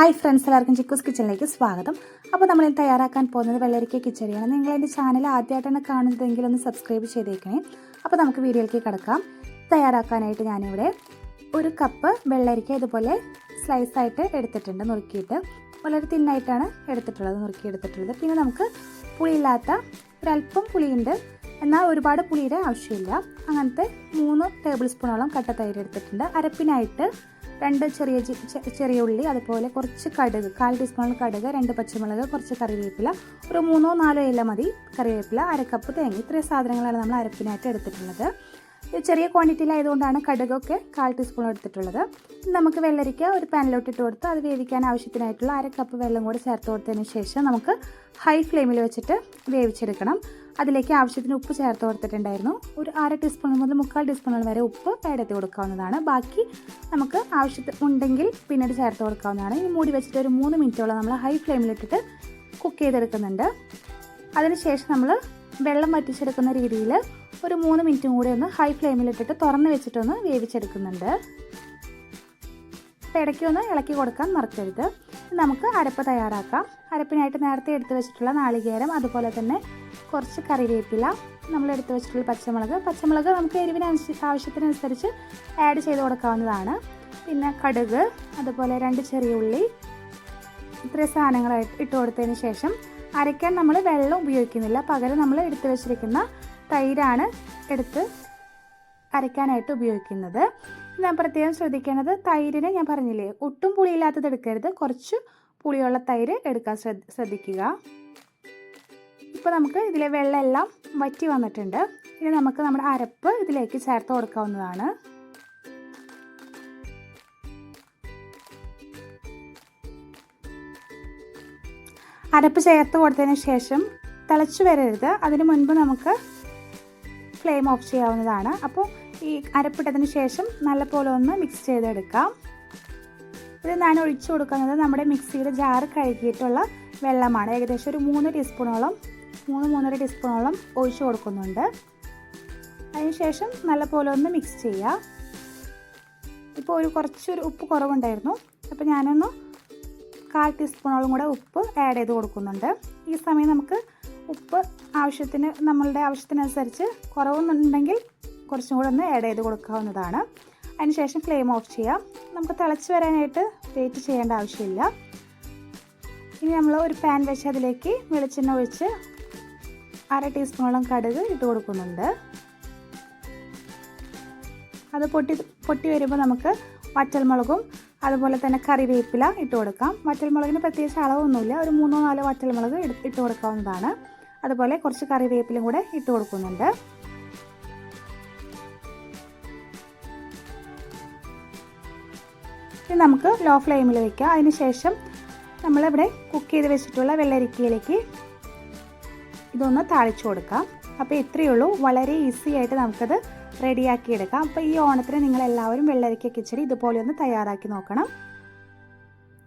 Hi friends എല്ലാവർക്കും ചിക്കൂസ് കിച്ചണിലേക്ക് സ്വാഗതം. അപ്പോൾ നമ്മൾ തയ്യാറാക്കാൻ പോകുന്നത് വെള്ളരിക്ക കിച്ചടിയാണ്. നിങ്ങൾ എന്റെ ചാനൽ ആദ്യമായിട്ടാണ് കാണുന്നതെങ്കിൽ ഒന്ന് സബ്സ്ക്രൈബ് ചെയ്തേക്കണേ. അപ്പോൾ നമുക്ക് വീഡിയോയിലേക്ക് കിടക്കാം. തയ്യാറാക്കാനായിട്ട് ഞാനിവിടെ ഒരു കപ്പ് വെള്ളരിക്ക ഇതുപോലെ സ്ലൈസ് ആയിട്ട് എടുത്തിട്ടുണ്ട് നുറുക്കിയിട്ട്. വളരെ തിന്നായിട്ടാണ് എടുത്തിട്ടുള്ളത് നുറുക്കി എടുത്തിട്ടുള്ളത്. പിന്നെ നമുക്ക് പുളിയില്ലാത്ത ഒരല്പം പുളിയുണ്ട്. എന്നാൽ ഒരുപാട് പുളിയുടെ ആവശ്യമില്ല. അങ്ങനത്തെ മൂന്ന് ടേബിൾ സ്പൂണോളം കട്ട തൈര് എടുത്തിട്ടുണ്ട്. അരപ്പിനായിട്ട് രണ്ട് ചെറിയ ചെറിയ ഉള്ളി അതുപോലെ കുറച്ച് കടുക് കാൽ ടീസ്പൂൺ കടുക് രണ്ട് പച്ചമുളക് കുറച്ച് കറിവേപ്പില ഒരു മൂന്നോ നാലോ ഇല മതി. കറിവേപ്പില അരക്കപ്പ് കപ്പ് തേങ്ങ ഇത്രയും സാധനങ്ങളാണ് നമ്മൾ അരപ്പിനായിട്ട് എടുത്തിട്ടുള്ളത്. ഇത് ചെറിയ ക്വാണ്ടിറ്റിയിലായതുകൊണ്ടാണ് കടുകൊക്കെ കാൽ ടീസ്പൂൺ എടുത്തിട്ടുള്ളത്. നമുക്ക് വെള്ളരിക്ക ഒരു പാനിലോട്ട് ഇട്ട് കൊടുത്ത് അത് വേവിക്കാൻ ആവശ്യത്തിനായിട്ടുള്ള അര കപ്പ് വെള്ളം കൂടി ചേർത്ത് കൊടുത്തതിന് ശേഷം നമുക്ക് ഹൈ ഫ്ലെയിമിൽ വെച്ചിട്ട് വേവിച്ചെടുക്കണം. അതിലേക്ക് ആവശ്യത്തിന് ഉപ്പ് ചേർത്ത് കൊടുത്തിട്ടുണ്ടായിരുന്നു. ഒരു അര ടീസ്പൂൺ മുതൽ മുക്കാൽ ടീസ്പൂൺ വരെ ഉപ്പ് പേടത്തി കൊടുക്കാവുന്നതാണ്. ബാക്കി നമുക്ക് ആവശ്യത്തിന് ഉണ്ടെങ്കിൽ പിന്നീട് ചേർത്ത് കൊടുക്കാവുന്നതാണ്. ഈ മൂടി വെച്ചിട്ട് ഒരു മൂന്ന് മിനിറ്റോളം നമ്മൾ ഹൈ ഫ്ലെയിമിലിട്ടിട്ട് കുക്ക് ചെയ്തെടുക്കുന്നുണ്ട്. അതിനുശേഷം നമ്മൾ വെള്ളം വറ്റിച്ചെടുക്കുന്ന രീതിയിൽ ഒരു മൂന്ന് മിനിറ്റും കൂടി ഒന്ന് ഹൈ ഫ്ലെയിമിലിട്ടിട്ട് തുറന്ന് വെച്ചിട്ടൊന്ന് വേവിച്ചെടുക്കുന്നുണ്ട്. ഇടയ്ക്ക് ഒന്ന് ഇളക്കി കൊടുക്കാൻ മറക്കരുത്. നമുക്ക് അരപ്പ് തയ്യാറാക്കാം. അരപ്പിനായിട്ട് നേരത്തെ എടുത്തു വെച്ചിട്ടുള്ള നാളികേരം അതുപോലെ തന്നെ കുറച്ച് കറിവേപ്പില നമ്മൾ എടുത്തു വെച്ചിട്ടുള്ള പച്ചമുളക്. പച്ചമുളക് നമുക്ക് എരിവിനനുസരിച്ച് അനുസ- ആവശ്യത്തിനനുസരിച്ച് ആഡ് ചെയ്ത് കൊടുക്കാവുന്നതാണ്. പിന്നെ കടുക് അതുപോലെ രണ്ട് ചെറിയ ഉള്ളി ഇത്രയും സാധനങ്ങളായിട്ട് ഇട്ട് കൊടുത്തതിന് ശേഷം അരയ്ക്കാൻ നമ്മൾ വെള്ളം ഉപയോഗിക്കുന്നില്ല. പകരം നമ്മൾ എടുത്തു വെച്ചിരിക്കുന്ന തൈരാണ് എടുത്ത് അരയ്ക്കാനായിട്ട് ഉപയോഗിക്കുന്നത്. ഞാൻ പ്രത്യേകം ശ്രദ്ധിക്കേണ്ടത് തൈരിനെ ഞാൻ പറഞ്ഞില്ലേ? ഒട്ടും പുളിയില്ലാത്തത് എടുക്കരുത്. കുറച്ച് പുളിയുള്ള തൈര് എടുക്കാൻ ശ്രദ്ധിക്കുക. ഇപ്പോൾ നമുക്ക് ഇതിലെ വെള്ളമെല്ലാം വറ്റി വന്നിട്ടുണ്ട്. ഇനി നമുക്ക് നമ്മുടെ അരപ്പ് ഇതിലേക്ക് ചേർത്ത് കൊടുക്കാവുന്നതാണ്. അരപ്പ് ചേർത്ത് കൊടുത്തതിന് ശേഷം തിളച്ച് വരരുത്. അതിന് മുൻപ് നമുക്ക് ഫ്ലെയിം ഓഫ് ചെയ്യാവുന്നതാണ്. അപ്പോൾ ഈ അരപ്പിട്ടതിന് ശേഷം നല്ലപോലെ ഒന്ന് മിക്സ് ചെയ്തെടുക്കാം. ഇത് ഞാൻ ഒഴിച്ചു കൊടുക്കുന്നത് നമ്മുടെ മിക്സിയുടെ ജാറ് കഴുകിയിട്ടുള്ള വെള്ളമാണ്. ഏകദേശം ഒരു മൂന്ന് ടീസ്പൂണോളം മൂന്ന് മൂന്നര ടീസ്പൂണോളം ഒഴിച്ചു കൊടുക്കുന്നുണ്ട്. അതിനുശേഷം നല്ലപോലെ ഒന്ന് മിക്സ് ചെയ്യുക ഇപ്പോൾ ഒരു കുറച്ചൊരു ഉപ്പ് കുറവുണ്ടായിരുന്നു. അപ്പോൾ ഞാനൊന്ന് കാൽ ടീസ്പൂണോളം കൂടെ ഉപ്പ് ആഡ് ചെയ്ത് കൊടുക്കുന്നുണ്ട്. ഈ സമയം നമുക്ക് ഉപ്പ് ആവശ്യത്തിന് നമ്മളുടെ ആവശ്യത്തിനനുസരിച്ച് കുറവെന്നുണ്ടെങ്കിൽ കുറച്ചും കൂടെ ഒന്ന് ആഡ് ചെയ്ത് കൊടുക്കാവുന്നതാണ്. അതിനുശേഷം ഫ്ലെയിം ഓഫ് ചെയ്യാം. നമുക്ക് തിളച്ച് വരാനായിട്ട് വെയിറ്റ് ചെയ്യേണ്ട ആവശ്യമില്ല. ഇനി നമ്മൾ ഒരു പാൻ വെച്ച് അതിലേക്ക് വെളിച്ചെണ്ണ ഒഴിച്ച് അര ടീസ്പൂണോളം കടുക് ഇട്ട് കൊടുക്കുന്നുണ്ട്. അത് പൊട്ടി പൊട്ടി വരുമ്പോൾ നമുക്ക് വറ്റൽമുളകും അതുപോലെ തന്നെ കറിവേപ്പില ഇട്ട് കൊടുക്കാം. വറ്റൽമുളകിന് പ്രത്യേകിച്ച് അളവൊന്നുമില്ല. ഒരു മൂന്നോ നാലോ വറ്റൽമുളക് ഇട് ഇട്ട് കൊടുക്കാവുന്നതാണ്. അതുപോലെ കുറച്ച് കറിവേപ്പിലും കൂടെ ഇട്ട് കൊടുക്കുന്നുണ്ട്. നമുക്ക് ലോ ഫ്ലെയിമിൽ വെക്കാം അതിനുശേഷം നമ്മളിവിടെ കുക്ക് ചെയ്ത് വെച്ചിട്ടുള്ള വെള്ളരിക്കയിലേക്ക് ഇതൊന്ന് താളിച്ചു കൊടുക്കാം. അപ്പോൾ ഇത്രയേ ഉള്ളൂ. വളരെ ഈസി ആയിട്ട് നമുക്കത് റെഡിയാക്കി എടുക്കാം. അപ്പോൾ ഈ ഓണത്തിന് നിങ്ങൾ എല്ലാവരും വെള്ളരിക്ക കിച്ചടി ഇതുപോലെ ഒന്ന് തയ്യാറാക്കി നോക്കണം.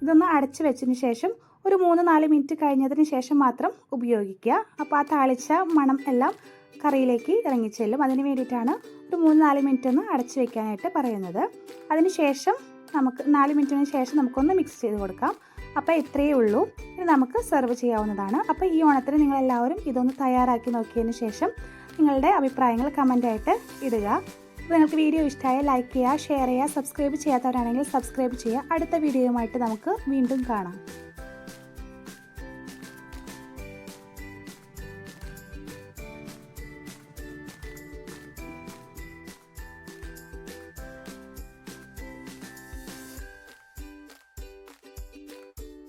ഇതൊന്ന് അടച്ചു വെച്ചതിന് ശേഷം ഒരു മൂന്ന് നാല് മിനിറ്റ് കഴിഞ്ഞതിന് ശേഷം മാത്രം ഉപയോഗിക്കുക. അപ്പോൾ ആ താളിച്ച മണം എല്ലാം കറിയിലേക്ക് ഇറങ്ങിച്ചെല്ലും അതിന് വേണ്ടിയിട്ടാണ് ഒരു മൂന്ന് നാല് മിനിറ്റ് ഒന്ന് അടച്ചു വെക്കാനായിട്ട് പറയുന്നത്. അതിന് ശേഷം നമുക്ക് നാല് മിനിറ്റിന് ശേഷം നമുക്കൊന്ന് മിക്സ് ചെയ്ത് കൊടുക്കാം. അപ്പോൾ ഇത്രയേ ഉള്ളൂ. ഇത് നമുക്ക് സെർവ് ചെയ്യാവുന്നതാണ്. അപ്പോൾ ഈ ഓണത്തിന് നിങ്ങൾ എല്ലാവരും ഇതൊന്ന് തയ്യാറാക്കി നോക്കിയതിന് ശേഷം നിങ്ങളുടെ അഭിപ്രായങ്ങൾ കമന്റായിട്ട് ഇടുക. അപ്പോൾ നിങ്ങൾക്ക് വീഡിയോ ഇഷ്ടമായ ലൈക്ക് ചെയ്യുക ഷെയർ ചെയ്യുക സബ്സ്ക്രൈബ് ചെയ്യാത്തവരാണെങ്കിൽ സബ്സ്ക്രൈബ് ചെയ്യുക. അടുത്ത വീഡിയോയുമായിട്ട് നമുക്ക് വീണ്ടും കാണാം.